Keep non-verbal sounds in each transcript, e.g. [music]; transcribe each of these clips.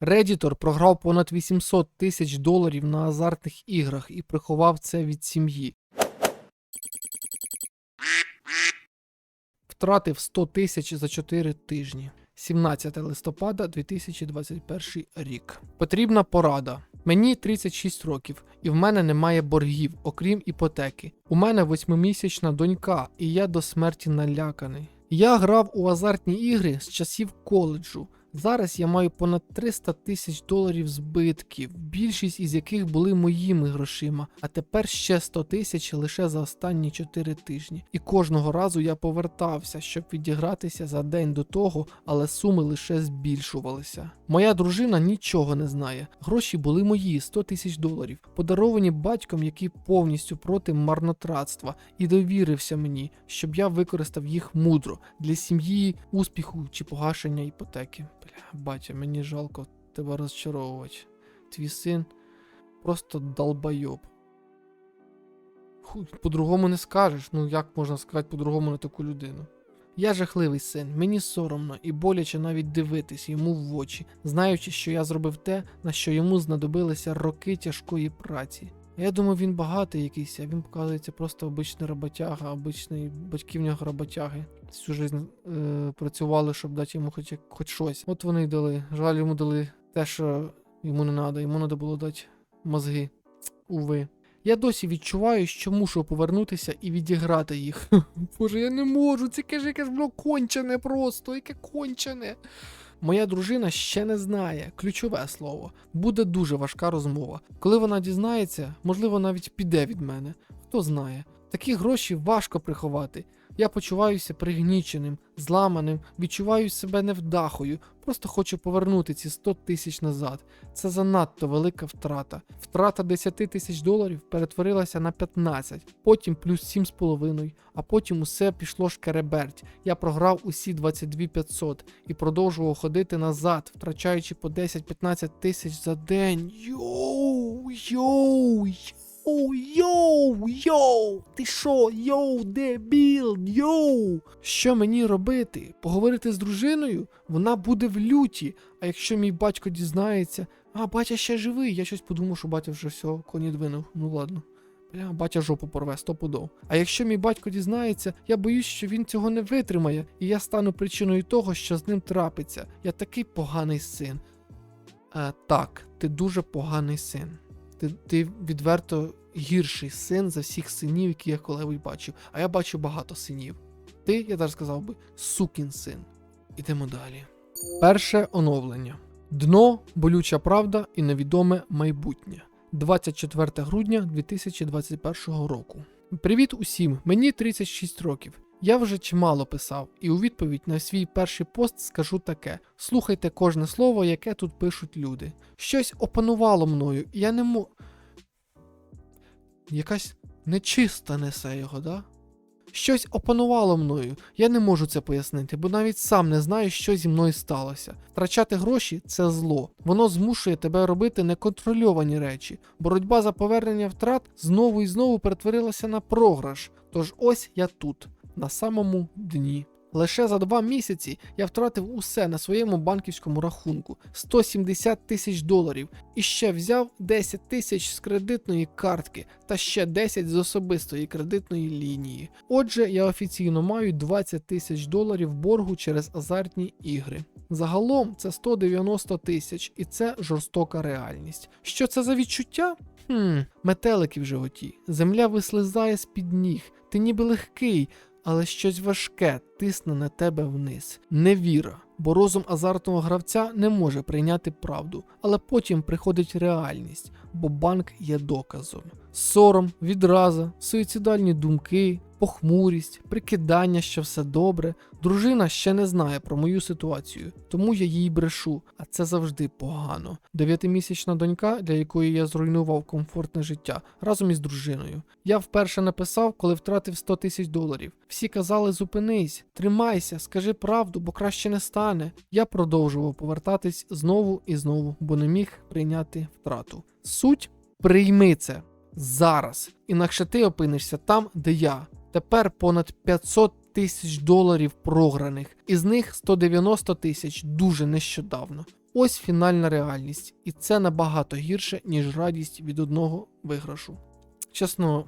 Редітор програв понад 800 тисяч доларів на азартних іграх і приховав це від сім'ї. Втратив 100 тисяч за 4 тижні. 17 листопада 2021 рік. Потрібна порада. Мені 36 років, і в мене немає боргів, окрім іпотеки. У мене восьмимісячна донька, і я до смерті наляканий. Я грав у азартні ігри з часів коледжу. Зараз я маю понад 300 тисяч доларів збитків, більшість із яких були моїми грошима, а тепер ще 100 тисяч лише за останні 4 тижні. І кожного разу я повертався, щоб відігратися за день до того, але суми лише збільшувалися. Моя дружина нічого не знає. Гроші були мої 100 тисяч доларів, подаровані батьком, який повністю проти марнотратства, і довірився мені, щоб я використав їх мудро для сім'ї, успіху чи погашення іпотеки. Бля, батя, мені жалко тебе розчаровувати. Твій син просто долбойоб. По-другому не скажеш. Ну як можна сказати по-другому на таку людину? Я жахливий син, мені соромно і боляче навіть дивитись йому в очі, знаючи, що я зробив те, на що йому знадобилися роки тяжкої праці. Я думав, він багатий якийсь, а він показується просто обичний роботяга, обичний батьки в нього роботяги. Всю життя е, працювали, щоб дати йому хоч, хоч щось. От вони й дали. Жаль, йому дали те, що йому не треба. Йому треба було дати мозги. Уви. Я досі відчуваю, що мушу повернутися і відіграти їх. [laughs] Боже, я не можу. Це каже, яке ж воно кончене просто, яке кончене. Моя дружина ще не знає ключове слово. Буде дуже важка розмова. Коли вона дізнається, можливо, навіть піде від мене. Хто знає. Такі гроші важко приховати. Я почуваюся пригніченим, зламаним, відчуваю себе невдахою. Просто хочу повернути ці 100 тисяч назад. Це занадто велика втрата. Втрата 10 тисяч доларів перетворилася на 15, потім плюс 7,5, а потім усе пішло шкереберть. Я програв усі 22 500 і продовжував ходити назад, втрачаючи по 10-15 тисяч за день. Йоу, йоу, йоу, йоу, йоу, ти що, йоу, дебіл, йоу. Що мені робити? Поговорити з дружиною? Вона буде в люті. А якщо мій батько дізнається, а батя ще живий, я щось подумав, що батя вже все, коні двинув. Ну ладно. Бля, батя жопу порве, стопудов. А якщо мій батько дізнається, я боюсь, що він цього не витримає, і я стану причиною того, що з ним трапиться. Я такий поганий син. Е, так, ти дуже поганий син. Ти, ти відверто гірший син за всіх синів, які я коли бачив. А я бачу багато синів. Ти, я навіть сказав би, сукін син. Ідемо далі. Перше оновлення. Дно, болюча правда і невідоме майбутнє. 24 грудня 2021 року. Привіт усім! Мені 36 років. Я вже чимало писав, і у відповідь на свій перший пост скажу таке: слухайте кожне слово, яке тут пишуть люди. Щось опанувало мною, і я не мо. Якась нечиста несе його, да? Щось опанувало мною. Я не можу це пояснити, бо навіть сам не знаю, що зі мною сталося. Втрачати гроші це зло. Воно змушує тебе робити неконтрольовані речі. Боротьба за повернення втрат знову і знову перетворилася на програш. Тож ось я тут, на самому дні. Лише за два місяці я втратив усе на своєму банківському рахунку 170 тисяч доларів і ще взяв 10 тисяч з кредитної картки та ще 10 з особистої кредитної лінії. Отже, я офіційно маю 20 тисяч доларів боргу через азартні ігри. Загалом це 190 тисяч, і це жорстока реальність. Що це за відчуття? Хм, метелики в животі. Земля вислизає з-під ніг. Ти ніби легкий, але щось важке тисне на тебе вниз. Невіра, бо розум азартного гравця не може прийняти правду, але потім приходить реальність, бо банк є доказом. Сором, відраза, суїцидальні думки, похмурість, прикидання, що все добре. Дружина ще не знає про мою ситуацію, тому я їй брешу, це завжди погано. Дев'ятимісячна донька, для якої я зруйнував комфортне життя, разом із дружиною. Я вперше написав, коли втратив 100 тисяч доларів. Всі казали: зупинись, тримайся, скажи правду, бо краще не стане. Я продовжував повертатись знову і знову, бо не міг прийняти втрату. Суть прийми це зараз, інакше ти опинишся там, де я. Тепер понад 500 тисяч доларів програних, із них 190 тисяч дуже нещодавно. Ось фінальна реальність, і це набагато гірше, ніж радість від одного виграшу. Чесно,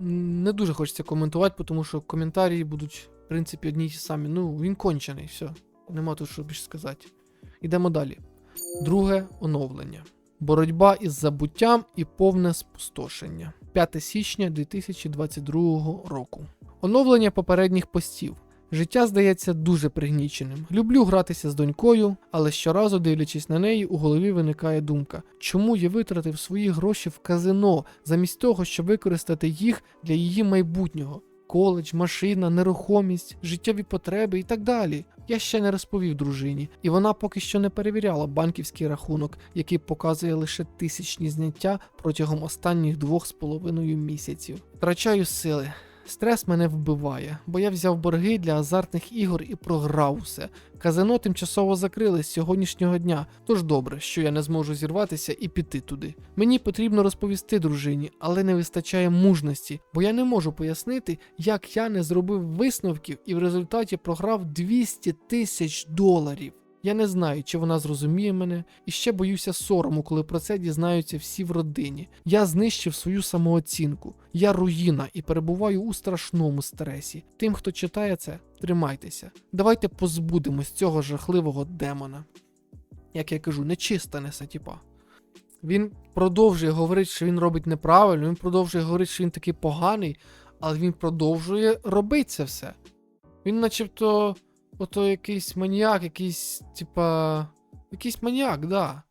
не дуже хочеться коментувати, тому що коментарі будуть, в принципі, одні й ті самі. Ну, він кончений, все. Нема тут що більше сказати. Йдемо далі. Друге оновлення. Боротьба із забуттям і повне спустошення. 5 січня 2022 року. Оновлення попередніх постів. Життя здається дуже пригніченим. Люблю гратися з донькою, але щоразу, дивлячись на неї, у голові виникає думка, чому я витратив свої гроші в казино, замість того, щоб використати їх для її майбутнього. Коледж, машина, нерухомість, життєві потреби і так далі. Я ще не розповів дружині, і вона поки що не перевіряла банківський рахунок, який показує лише тисячні зняття протягом останніх двох з половиною місяців. Втрачаю сили. Стрес мене вбиває, бо я взяв борги для азартних ігор і програв усе. Казино тимчасово закрили з сьогоднішнього дня, тож добре, що я не зможу зірватися і піти туди. Мені потрібно розповісти дружині, але не вистачає мужності, бо я не можу пояснити, як я не зробив висновків і в результаті програв 200 тисяч доларів. Я не знаю, чи вона зрозуміє мене, і ще боюся сорому, коли про це дізнаються всі в родині. Я знищив свою самооцінку. Я руїна і перебуваю у страшному стресі. Тим, хто читає це, тримайтеся. Давайте позбудемось цього жахливого демона. Як я кажу, нечиста несе тіпа. Він продовжує говорити, що він робить неправильно, він продовжує говорити, що він такий поганий, але він продовжує робити це все. Він, начебто, ото якийсь маніяк, якийсь, типа. Якийсь маніяк, да.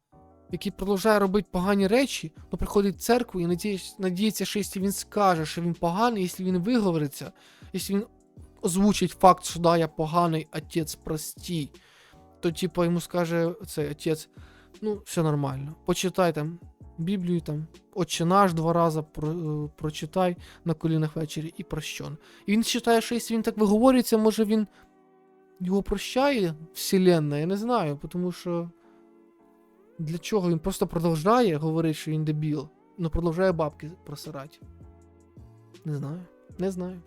Який продовжує робити погані речі, але приходить в церкву і надіється, надіється, що якщо він скаже, що він поганий, якщо він виговориться, якщо він озвучить факт, що да, я поганий, отець, прості, то типа йому скаже цей отець, ну, все нормально. Почитай там Біблію, там, Отче наш два рази про, е, прочитай на колінах ввечері і прощон. І він вважає, що якщо він так виговорюється, може він його прощає Вселенна, я не знаю, тому що. Для чого він просто продовжує говорити, що він дебіл, але продовжує бабки просирати. Не знаю. Не знаю.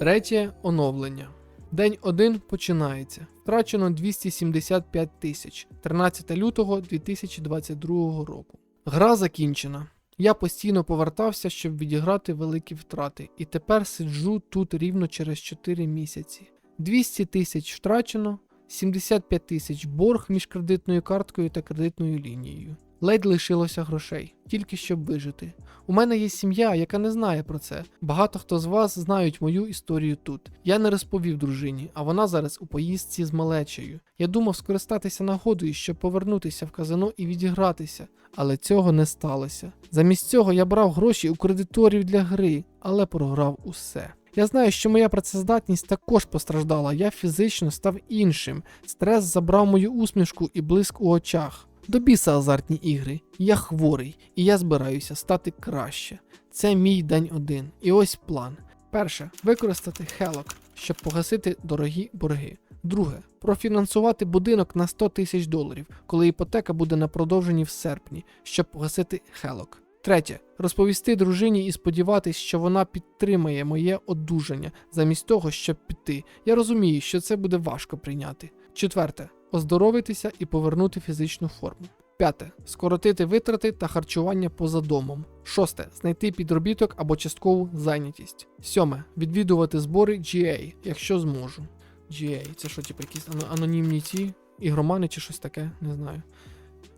Третє оновлення. День 1 починається. Втрачено 275 тисяч 13 лютого 2022 року. Гра закінчена. Я постійно повертався, щоб відіграти великі втрати, і тепер сиджу тут рівно через 4 місяці. 200 тисяч втрачено, 75 тисяч борг між кредитною карткою та кредитною лінією. Ледь лишилося грошей, тільки щоб вижити. У мене є сім'я, яка не знає про це. Багато хто з вас знають мою історію тут. Я не розповів дружині, а вона зараз у поїздці з малечею. Я думав скористатися нагодою, щоб повернутися в казино і відігратися, але цього не сталося. Замість цього я брав гроші у кредиторів для гри, але програв усе. Я знаю, що моя працездатність також постраждала, я фізично став іншим. Стрес забрав мою усмішку і блиск у очах. До біса азартні ігри. Я хворий, і я збираюся стати краще. Це мій день один. І ось план. Перше використати хелок, щоб погасити дорогі борги. Друге профінансувати будинок на 100 тисяч доларів, коли іпотека буде на продовженні в серпні, щоб погасити хелок. Третє розповісти дружині і сподіватись, що вона підтримає моє одужання, замість того, щоб піти. Я розумію, що це буде важко прийняти. Четверте оздоровитися і повернути фізичну форму. П'яте скоротити витрати та харчування поза домом. Шосте знайти підробіток або часткову зайнятість. Сьоме відвідувати збори GA, якщо зможу. GA, це що, типу, якісь ано- анонімні ці ігромани чи щось таке, не знаю.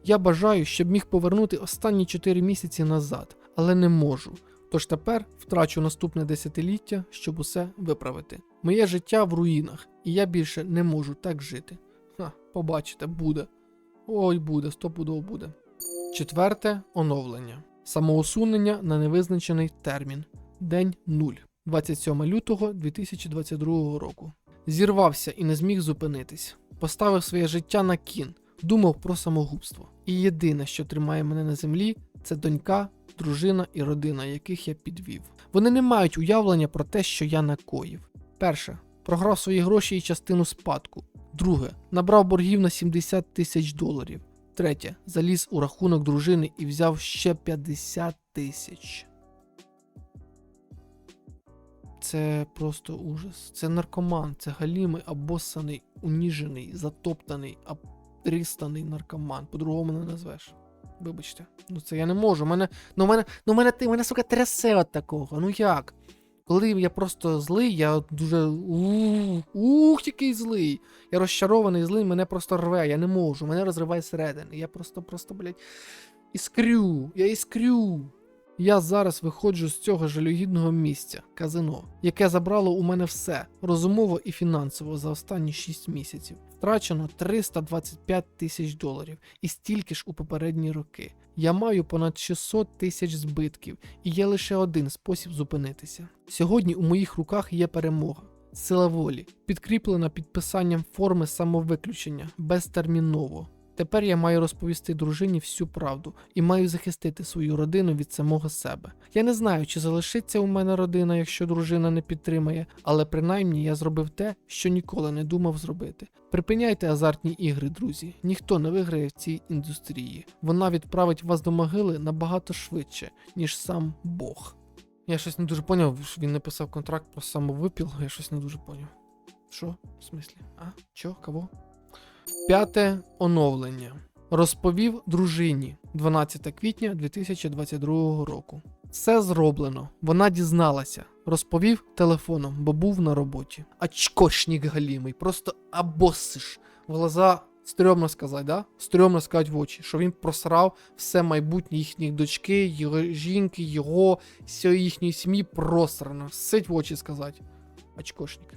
Я бажаю, щоб міг повернути останні 4 місяці назад, але не можу. Тож тепер втрачу наступне десятиліття, щоб усе виправити. Моє життя в руїнах, і я більше не можу так жити. Ха, побачите, буде. Ой, буде, стопудово буде. Четверте оновлення. Самоусунення на невизначений термін. День 0. 27 лютого 2022 року. Зірвався і не зміг зупинитись. Поставив своє життя на кін, думав про самогубство. І єдине, що тримає мене на землі, це донька, дружина і родина, яких я підвів. Вони не мають уявлення про те, що я накоїв. Перше, програв свої гроші і частину спадку. Друге, набрав боргів на 70 тисяч доларів. Третє, заліз у рахунок дружини і взяв ще 50 тисяч. Це просто ужас. Це наркоман, це галімий, обоссаний, уніжений, затоптаний, а наркоман. По-другому не назвеш. Вибачте. Ну це я не можу. Мене, ну мене, ну мене, ти, мене, сука, трясе от такого. Ну як? Коли я просто злий, я дуже. Ух, який злий. Я розчарований злий, мене просто рве, я не можу, мене розриває зсередини. Я просто, просто, блядь, іскрю, я іскрю. Я зараз виходжу з цього жалюгідного місця, казино, яке забрало у мене все розумово і фінансово за останні 6 місяців. Втрачено 325 тисяч доларів і стільки ж у попередні роки. Я маю понад 600 тисяч збитків, і є лише один спосіб зупинитися. Сьогодні у моїх руках є перемога. Сила волі, підкріплена підписанням форми самовиключення безтерміново. Тепер я маю розповісти дружині всю правду і маю захистити свою родину від самого себе. Я не знаю, чи залишиться у мене родина, якщо дружина не підтримає, але принаймні я зробив те, що ніколи не думав зробити. Припиняйте азартні ігри, друзі. Ніхто не виграє в цій індустрії. Вона відправить вас до могили набагато швидше, ніж сам Бог. Я щось не дуже поняв, що він написав контракт про самовипіл, я щось не дуже поняв. Що? В смислі? А? Чо? Кого? П'яте оновлення. Розповів дружині 12 квітня 2022 року. Все зроблено. Вона дізналася. Розповів телефоном, бо був на роботі. Очкошник галімий, просто абосиш. Глаза стрьомно сказати, да? Стрьомно сказати в очі, що він просрав все майбутнє їхніх дочки, його жінки, його, всієї їхньої сім'ї просрано. Сить в очі сказати. Очкошник.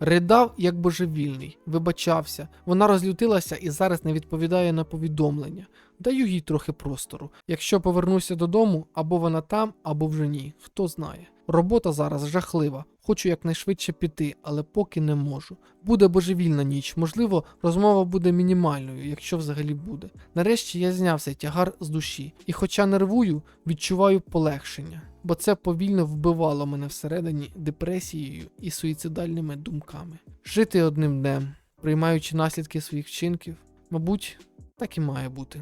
Ридав як божевільний, вибачався. Вона розлютилася і зараз не відповідає на повідомлення. Даю їй трохи простору. Якщо повернуся додому, або вона там, або вже ні. Хто знає. Робота зараз жахлива. Хочу якнайшвидше піти, але поки не можу. Буде божевільна ніч. Можливо, розмова буде мінімальною, якщо взагалі буде. Нарешті я зняв цей тягар з душі, і, хоча нервую, відчуваю полегшення, бо це повільно вбивало мене всередині депресією і суїцидальними думками. Жити одним днем, приймаючи наслідки своїх вчинків, мабуть, так і має бути.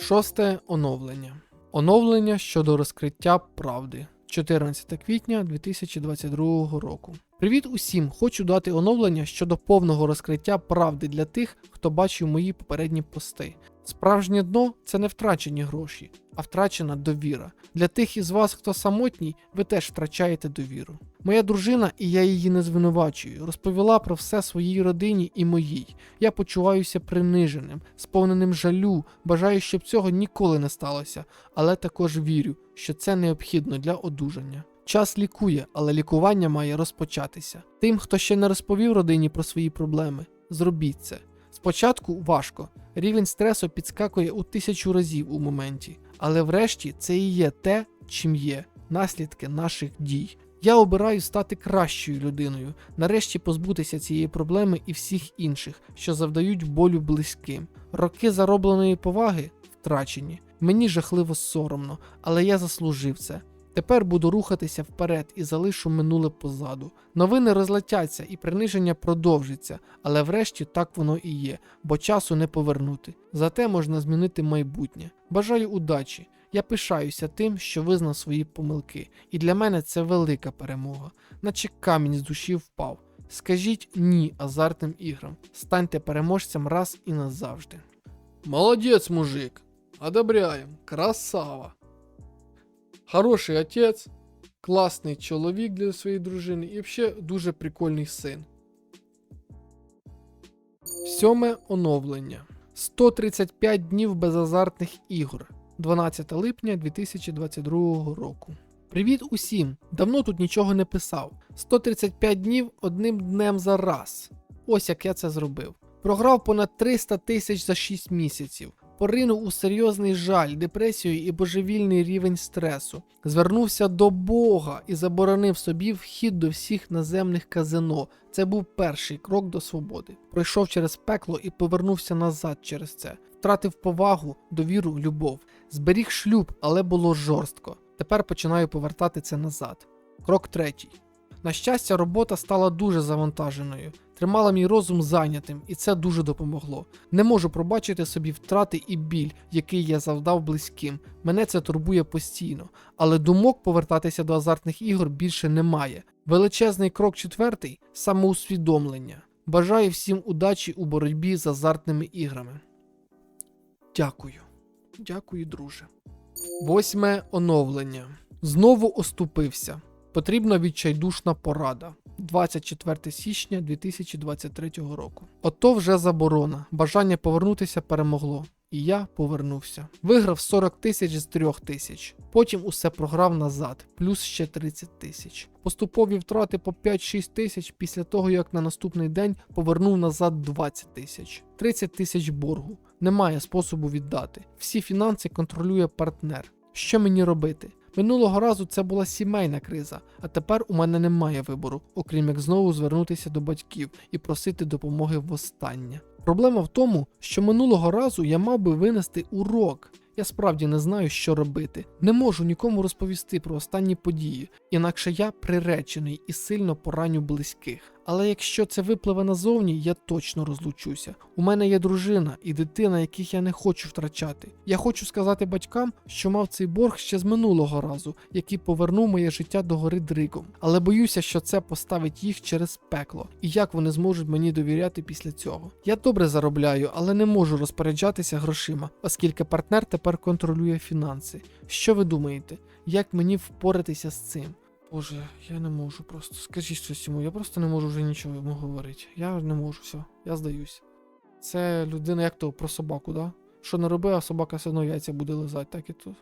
Шосте оновлення. Оновлення щодо розкриття правди. 14 квітня 2022 року. Привіт усім! Хочу дати оновлення щодо повного розкриття правди для тих, хто бачив мої попередні пости. Справжнє дно це не втрачені гроші, а втрачена довіра. Для тих із вас, хто самотній, ви теж втрачаєте довіру. Моя дружина, і я її не звинувачую, розповіла про все своїй родині і моїй. Я почуваюся приниженим, сповненим жалю, бажаю, щоб цього ніколи не сталося, але також вірю, що це необхідно для одужання. Час лікує, але лікування має розпочатися. Тим, хто ще не розповів родині про свої проблеми, зробіть це. Спочатку важко, рівень стресу підскакує у тисячу разів у моменті, але врешті це і є те, чим є наслідки наших дій. Я обираю стати кращою людиною, нарешті позбутися цієї проблеми і всіх інших, що завдають болю близьким. Роки заробленої поваги втрачені. Мені жахливо соромно, але я заслужив це. Тепер буду рухатися вперед і залишу минуле позаду. Новини розлетяться і приниження продовжиться, але врешті так воно і є, бо часу не повернути. Зате можна змінити майбутнє. Бажаю удачі. Я пишаюся тим, що визнав свої помилки, і для мене це велика перемога, наче камінь з душі впав. Скажіть ні азартним іграм, станьте переможцем раз і назавжди. Молодець, мужик. Одобряємо, красава. Хороший отець, класний чоловік для своєї дружини і взагалі дуже прикольний син. Сьоме оновлення. 135 днів без азартних ігор. 12 липня 2022 року. Привіт усім! Давно тут нічого не писав. 135 днів одним днем за раз. Ось як я це зробив. Програв понад 300 тисяч за 6 місяців. Поринув у серйозний жаль, депресію і божевільний рівень стресу. Звернувся до Бога і заборонив собі вхід до всіх наземних казино. Це був перший крок до свободи. Пройшов через пекло і повернувся назад через це. Втратив повагу, довіру, любов. Зберіг шлюб, але було жорстко. Тепер починаю повертати це назад. Крок третій. На щастя, робота стала дуже завантаженою, тримала мій розум зайнятим, і це дуже допомогло. Не можу пробачити собі втрати і біль, який я завдав близьким. Мене це турбує постійно, але думок повертатися до азартних ігор більше немає. Величезний крок четвертий самоусвідомлення. Бажаю всім удачі у боротьбі з азартними іграми. Дякую. Дякую, друже. Восьме оновлення. Знову оступився. Потрібна відчайдушна порада. 24 січня 2023 року. Ото вже заборона. Бажання повернутися перемогло. І я повернувся. Виграв 40 тисяч з 3 тисяч. Потім усе програв назад, плюс ще 30 тисяч. Поступові втрати по 5-6 тисяч після того, як на наступний день повернув назад 20 тисяч. 30 тисяч боргу. Немає способу віддати. Всі фінанси контролює партнер. Що мені робити? Минулого разу це була сімейна криза, а тепер у мене немає вибору, окрім як знову звернутися до батьків і просити допомоги востаннє. Проблема в тому, що минулого разу я мав би винести урок. Я справді не знаю, що робити. Не можу нікому розповісти про останні події, інакше я приречений і сильно пораню близьких. Але якщо це випливе назовні, я точно розлучуся. У мене є дружина і дитина, яких я не хочу втрачати. Я хочу сказати батькам, що мав цей борг ще з минулого разу, який повернув моє життя до гори дригом. Але боюся, що це поставить їх через пекло, і як вони зможуть мені довіряти після цього. Я добре заробляю, але не можу розпоряджатися грошима, оскільки партнер тепер контролює фінанси. Що ви думаєте? Як мені впоратися з цим? Боже, я не можу просто. Скажіть щось йому, я просто не можу вже нічого йому говорити. Я не можу, все, я здаюсь. Це людина, як то про собаку, да? Що не роби, а собака все одно яйця буде лизати, так і тут.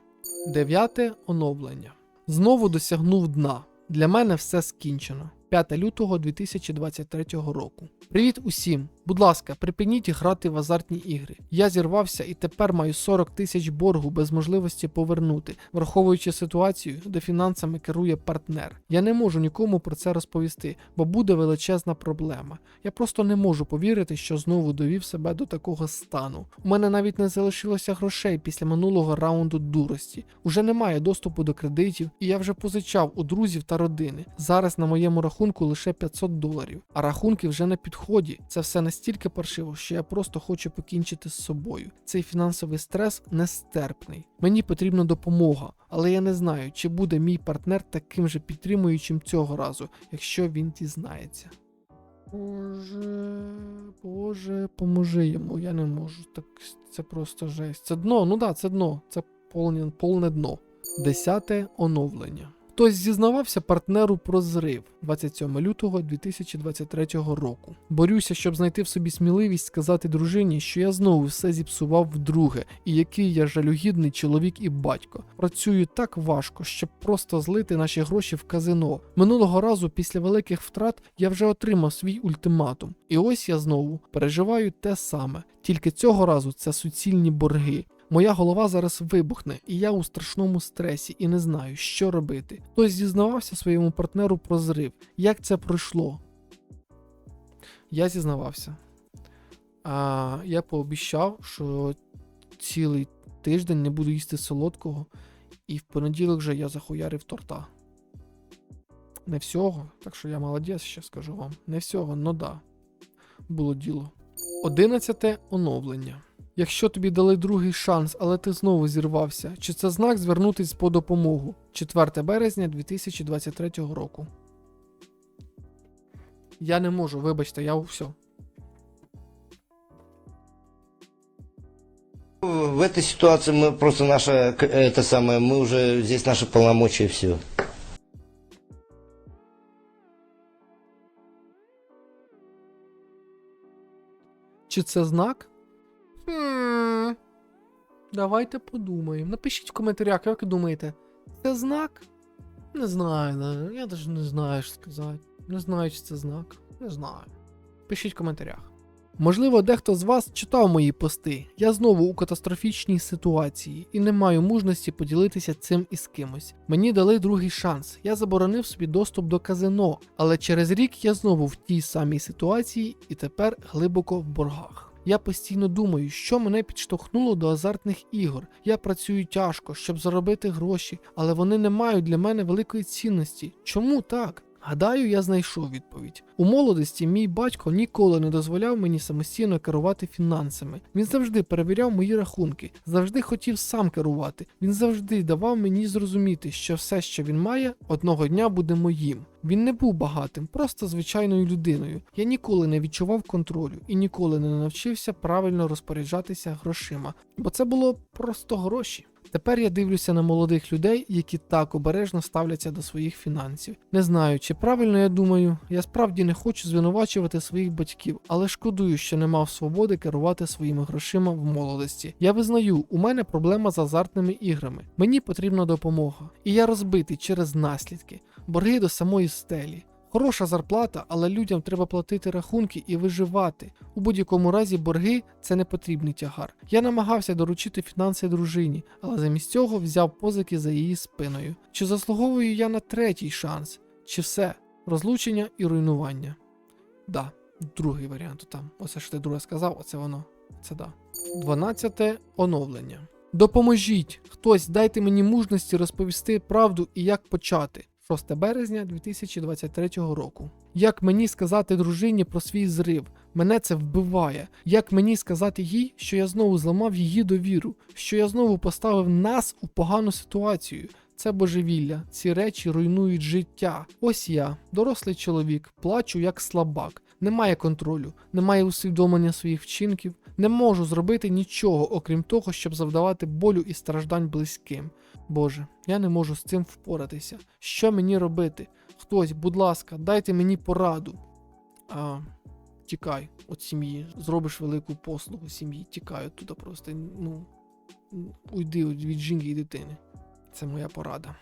Дев'яте оновлення. Знову досягнув дна. Для мене все скінчено. 5 лютого 2023 року. Привіт усім! Будь ласка, припиніть грати в азартні ігри. Я зірвався і тепер маю 40 тисяч боргу без можливості повернути, враховуючи ситуацію, де фінансами керує партнер. Я не можу нікому про це розповісти, бо буде величезна проблема. Я просто не можу повірити, що знову довів себе до такого стану. У мене навіть не залишилося грошей після минулого раунду дурості. Уже немає доступу до кредитів, і я вже позичав у друзів та родини. Зараз на моєму рахунку лише 500 доларів, а рахунки вже на підході. Це все настільки паршиво, що я просто хочу покінчити з собою. Цей фінансовий стрес нестерпний. Мені потрібна допомога, але я не знаю, чи буде мій партнер таким же підтримуючим цього разу, якщо він дізнається. Боже, Боже, поможи йому, я не можу. Так це просто жесть. Це дно, ну да, це дно, це повне, повне дно. Десяте оновлення. Хтось зізнавався партнеру про зрив 27 лютого 2023 року. Борюся, щоб знайти в собі сміливість сказати дружині, що я знову все зіпсував вдруге, і який я жалюгідний чоловік і батько. Працюю так важко, щоб просто злити наші гроші в казино. Минулого разу, після великих втрат, я вже отримав свій ультиматум. І ось я знову переживаю те саме. Тільки цього разу це суцільні борги. Моя голова зараз вибухне, і я у страшному стресі і не знаю, що робити. Хтось зізнавався своєму партнеру про зрив. Як це пройшло? Я зізнавався. А, я пообіцяв, що цілий тиждень не буду їсти солодкого, і в понеділок вже я захуярив торта. Не всього, так що я молодець, ще скажу вам. Не всього, ну да. Було діло. Одинадцяте оновлення. Якщо тобі дали другий шанс, але ти знову зірвався, чи це знак звернутись по допомогу? 4 березня 2023 року. Я не можу, вибачте, я все. В этой ситуации мы просто наша, к- это самое, мы уже здесь наши полномочия и все. Чи це знак? Давайте подумаємо. Напишіть в коментарях, як ви думаєте, це знак? Не знаю, я навіть не знаю, що сказати. Не знаю, чи це знак. Не знаю. Пишіть в коментарях. Можливо, дехто з вас читав мої пости. Я знову у катастрофічній ситуації і не маю мужності поділитися цим із кимось. Мені дали другий шанс. Я заборонив собі доступ до казино, але через рік я знову в тій самій ситуації і тепер глибоко в боргах. Я постійно думаю, що мене підштовхнуло до азартних ігор. Я працюю тяжко, щоб заробити гроші, але вони не мають для мене великої цінності. Чому так? Гадаю, я знайшов відповідь. У молодості мій батько ніколи не дозволяв мені самостійно керувати фінансами. Він завжди перевіряв мої рахунки, завжди хотів сам керувати. Він завжди давав мені зрозуміти, що все, що він має, одного дня буде моїм. Він не був багатим, просто звичайною людиною. Я ніколи не відчував контролю і ніколи не навчився правильно розпоряджатися грошима, бо це було просто гроші. Тепер я дивлюся на молодих людей, які так обережно ставляться до своїх фінансів. Не знаю, чи правильно я думаю, я справді не хочу звинувачувати своїх батьків, але шкодую, що не мав свободи керувати своїми грошима в молодості. Я визнаю, у мене проблема з азартними іграми. Мені потрібна допомога, і я розбитий через наслідки, борги до самої стелі. Хороша зарплата, але людям треба платити рахунки і виживати. У будь-якому разі борги це не потрібний тягар. Я намагався доручити фінанси дружині, але замість цього взяв позики за її спиною. Чи заслуговую я на третій шанс? Чи все? Розлучення і руйнування? Да, другий варіант там. Оце що ти друге сказав, оце воно. Це да. 12 оновлення. Допоможіть! Хтось дайте мені мужності розповісти правду і як почати. 6 березня 2023 року. Як мені сказати дружині про свій зрив? Мене це вбиває. Як мені сказати їй, що я знову зламав її довіру, що я знову поставив нас у погану ситуацію? Це божевілля, ці речі руйнують життя. Ось я, дорослий чоловік, плачу як слабак. Немає контролю, немає усвідомлення своїх вчинків, не можу зробити нічого, окрім того, щоб завдавати болю і страждань близьким. Боже, я не можу з цим впоратися. Що мені робити? Хтось, будь ласка, дайте мені пораду. А, тікай від сім'ї, зробиш велику послугу сім'ї, тікай оттуда просто. Ну, уйди від жінки і дитини. Це моя порада.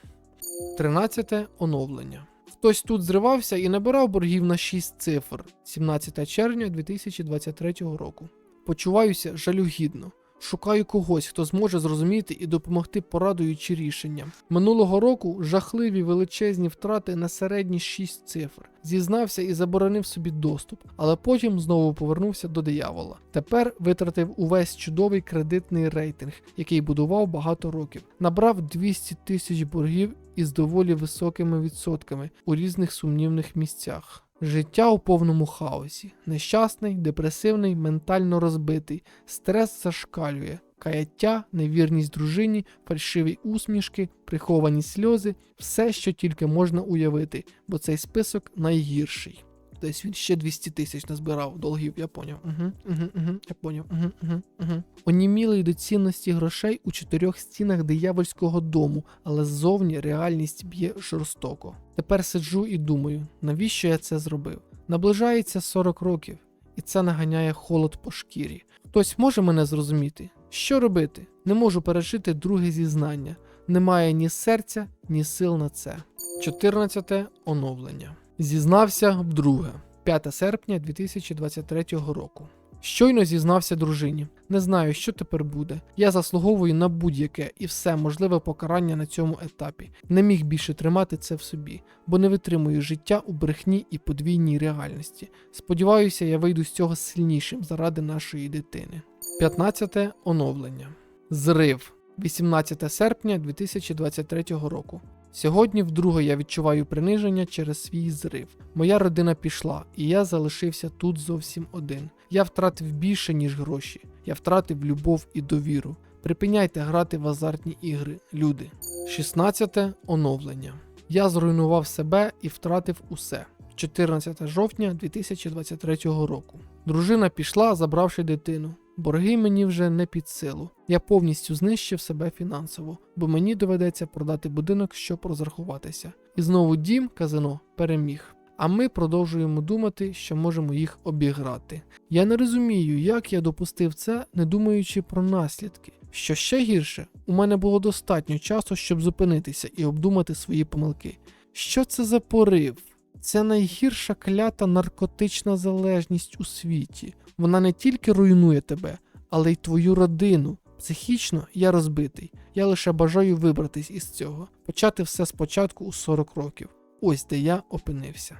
13 оновлення. Хтось тут зривався і набирав боргів на 6 цифр 17 червня 2023 року. Почуваюся жалюгідно. Шукаю когось, хто зможе зрозуміти і допомогти порадою чи рішенням. Минулого року жахливі величезні втрати на середні 6 цифр. Зізнався і заборонив собі доступ, але потім знову повернувся до диявола. Тепер витратив увесь чудовий кредитний рейтинг, який будував багато років. Набрав 200 тисяч боргів із доволі високими відсотками у різних сумнівних місцях. Життя у повному хаосі, нещасний, депресивний, ментально розбитий, стрес зашкалює, каяття, невірність дружині, фальшиві усмішки, приховані сльози, все, що тільки можна уявити, бо цей список найгірший. Десь він ще 200 тисяч назбирав долгів, я поняв. Угу, угу, угу, я поняв. Угу, угу, угу. Онімілий до цінності грошей у чотирьох стінах диявольського дому, але ззовні реальність б'є жорстоко. Тепер сиджу і думаю, навіщо я це зробив? Наближається 40 років, і це наганяє холод по шкірі. Хтось може мене зрозуміти? Що робити? Не можу пережити друге зізнання. Немає ні серця, ні сил на це. 14 оновлення. Зізнався вдруге. 5 серпня 2023 року. Щойно зізнався дружині. Не знаю, що тепер буде. Я заслуговую на будь-яке і все можливе покарання на цьому етапі. Не міг більше тримати це в собі, бо не витримую життя у брехні і подвійній реальності. Сподіваюся, я вийду з цього сильнішим заради нашої дитини. 15 оновлення. Зрив. 18 серпня 2023 року. Сьогодні вдруге я відчуваю приниження через свій зрив. Моя родина пішла, і я залишився тут зовсім один. Я втратив більше, ніж гроші. Я втратив любов і довіру. Припиняйте грати в азартні ігри, люди. 16 оновлення. Я зруйнував себе і втратив усе. 14 жовтня 2023 року. Дружина пішла, забравши дитину. Борги мені вже не під силу. Я повністю знищив себе фінансово, бо мені доведеться продати будинок, щоб розрахуватися. І знову дім, казино, переміг. А ми продовжуємо думати, що можемо їх обіграти. Я не розумію, як я допустив це, не думаючи про наслідки. Що ще гірше, у мене було достатньо часу, щоб зупинитися і обдумати свої помилки. Що це за порив? Це найгірша клята наркотична залежність у світі. Вона не тільки руйнує тебе, але й твою родину. Психічно я розбитий. Я лише бажаю вибратись із цього, почати все спочатку у 40 років. Ось де я опинився.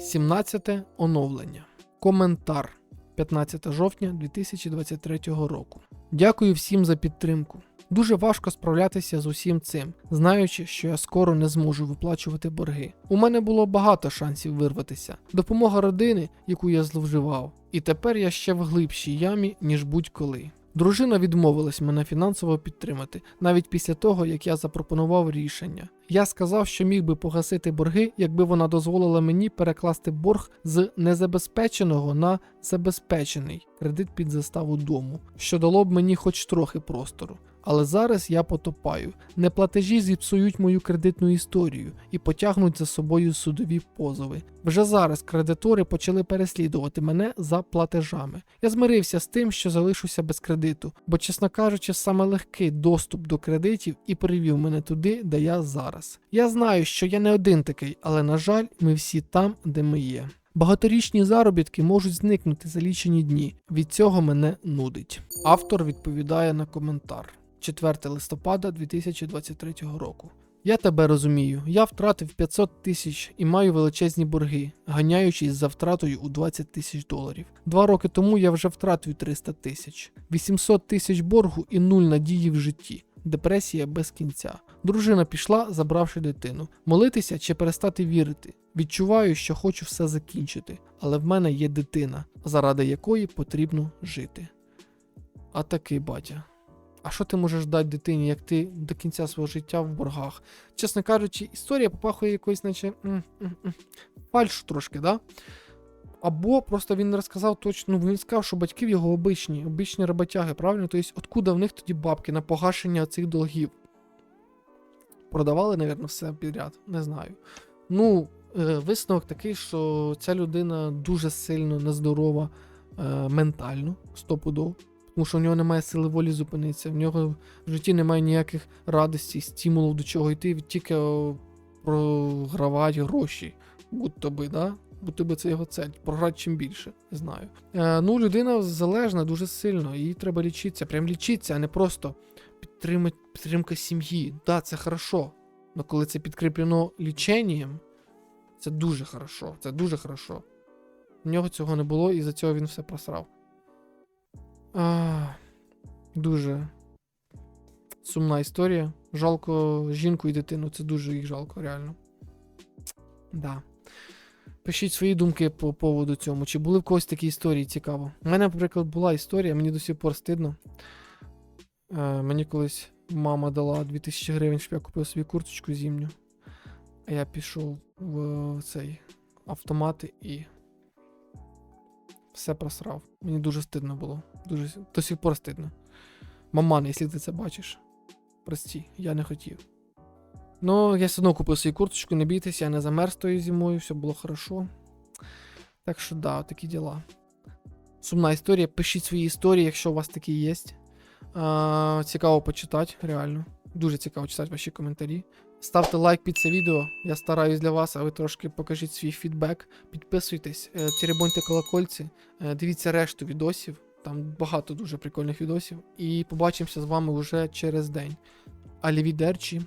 17 оновлення. Коментар 15 жовтня 2023 року. Дякую всім за підтримку. Дуже важко справлятися з усім цим, знаючи, що я скоро не зможу виплачувати борги. У мене було багато шансів вирватися. Допомога родини, яку я зловживав. І тепер я ще в глибшій ямі, ніж будь-коли. Дружина відмовилась мене фінансово підтримати, навіть після того, як я запропонував рішення. Я сказав, що міг би погасити борги, якби вона дозволила мені перекласти борг з незабезпеченого на забезпечений кредит під заставу дому, що дало б мені хоч трохи простору. Але зараз я потопаю. Неплатежі зіпсують мою кредитну історію і потягнуть за собою судові позови. Вже зараз кредитори почали переслідувати мене за платежами. Я змирився з тим, що залишуся без кредиту, бо, чесно кажучи, саме легкий доступ до кредитів і привів мене туди, де я зараз. Я знаю, що я не один такий, але на жаль, ми всі там, де ми є. Багаторічні заробітки можуть зникнути за лічені дні. Від цього мене нудить. Автор відповідає на коментар. 4 листопада 2023 року. Я тебе розумію. Я втратив 500 тисяч і маю величезні борги, ганяючись за втратою у 20 тисяч доларів. Два роки тому я вже втратив 300 тисяч, 800 тисяч боргу і нуль надії в житті. Депресія без кінця. Дружина пішла, забравши дитину. Молитися чи перестати вірити. Відчуваю, що хочу все закінчити, але в мене є дитина, заради якої потрібно жити. А такий батя. А що ти можеш дати дитині, як ти до кінця свого життя в боргах? Чесно кажучи, історія попахує якоюсь, наче фальшу трошки, да? Або просто він не розказав точно, ну він сказав, що батьків його обичні, обичні роботяги, правильно? Тобто, откуда в них тоді бабки на погашення цих долгів? Продавали, напевно, все підряд, не знаю. Ну, е, висновок такий, що ця людина дуже сильно нездорова е, ментально, стопудово. Тому що в нього немає сили волі зупинитися, в нього в житті немає ніяких радості, стимулів до чого йти, тільки програвати гроші. Будь-то би, да? Будь-то би це його цель. Програти чим більше, не знаю. Е, ну, людина залежна дуже сильно, їй треба лічитися. Прям лічитися, а не просто підтримати, підтримка сім'ї. Да, це хорошо. Але коли це підкріплено ліченням, це дуже хорошо. Це дуже хорошо. У нього цього не було, і за цього він все просрав. А, дуже сумна історія. Жалко жінку і дитину, це дуже їх жалко, реально. Да. Пишіть свої думки по поводу цьому. Чи були в когось такі історії цікаво? У мене, наприклад, була історія, мені до сих пор стидно. Е, мені колись мама дала 2000 гривень, щоб я купив собі курточку зімню. А я пішов в цей автомат і все просрав. Мені дуже стидно було. Дуже до сих пор стидно. Маман, якщо ти це бачиш, прості, я не хотів. Ну, я все одно купив собі курточку, не бійтеся, я не замерз тою зимою, все було хорошо. Так що, да, такі діла. Сумна історія. Пишіть свої історії, якщо у вас такі є. А, цікаво почитати, реально. Дуже цікаво читати ваші коментарі. Ставте лайк під це відео. Я стараюсь для вас, а ви трошки покажіть свій фідбек. Підписуйтесь, е, теребоньте колокольці, е, дивіться решту відосів. Там багато дуже прикольних відосів. І побачимося з вами вже через день. Алівідерчі.